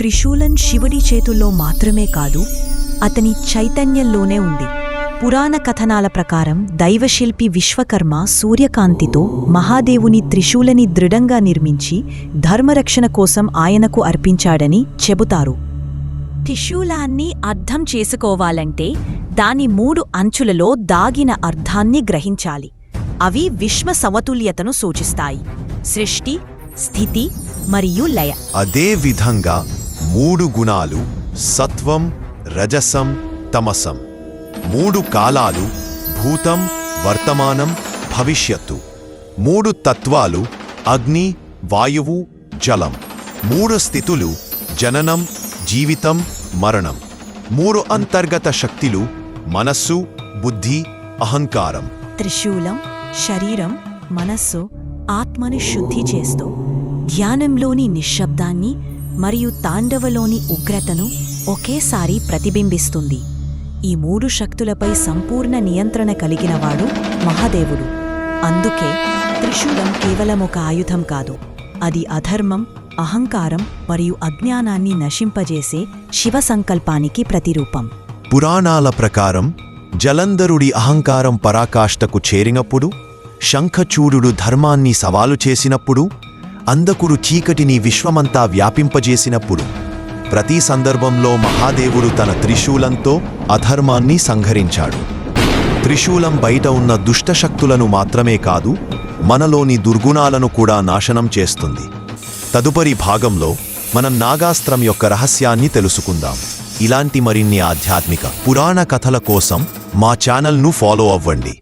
త్రిశూలం శివుడి చేతుల్లో మాత్రమే కాదు అతని చైతన్యంలోనే ఉంది. పురాణ కథనాల ప్రకారం దైవశిల్పి విశ్వకర్మ సూర్యకాంతితో మహాదేవుని త్రిశూలని దృఢంగా నిర్మించి ధర్మరక్షణ కోసం ఆయనకు అర్పించాడని చెబుతారు. త్రిశూలాన్ని అర్థం చేసుకోవాలంటే దాని మూడు అంచులలో దాగిన అర్థాన్ని గ్రహించాలి. అవి విశ్వ సమతుల్యతను సూచిస్తాయి. సృష్టి స్థితి మరియు లయ. అదే విధంగా మూడు గుణాలు సత్వం రజసం తమసం. మూడు కాలాలు భూతం వర్తమానం భవిష్యత్తు. మూడు తత్వాలు అగ్ని వాయువు జలం. మూడు స్థితులు జననం జీవితం మరణం. మూడు అంతర్గత శక్తులు మనస్సు బుద్ధి అహంకారం. త్రిశూలం శరీరం మనస్సు ఆత్మని శుద్ధి చేస్తూ ధ్యానంలోని నిశ్శబ్దాన్ని మరియు తాండవలోని ఉగ్రతను ఒకేసారి ప్రతిబింబిస్తుంది. ఈ మూడు శక్తులపై సంపూర్ణ నియంత్రణ కలిగినవాడు మహాదేవుడు. అందుకే త్రిశూలం కేవలం ఒక ఆయుధం కాదు. అది అధర్మం అహంకారం మరియు అజ్ఞానాన్ని నశింపజేసే శివ సంకల్పానికి ప్రతిరూపం. పురాణాల ప్రకారం జలంధరుడి అహంకారం పరాకాష్ఠకు చేరినప్పుడు శంఖచూడుడు ధర్మాన్ని సవాలు చేసినప్పుడు అందకుడు చీకటిని విశ్వమంతా వ్యాపింపజేసినప్పుడు ప్రతి సందర్భంలో మహాదేవుడు తన త్రిశూలంతో అధర్మాన్ని సంహరించాడు. త్రిశూలం బయట ఉన్న దుష్టశక్తులను మాత్రమే కాదు మనలోని దుర్గుణాలను కూడా నాశనం చేస్తుంది. తదుపరి భాగంలో మనం నాగాస్త్రం యొక్క రహస్యాన్ని తెలుసుకుందాం. ఇలాంటి మరిన్ని ఆధ్యాత్మిక పురాణ కథల కోసం మా ఛానల్ను ఫాలో అవ్వండి.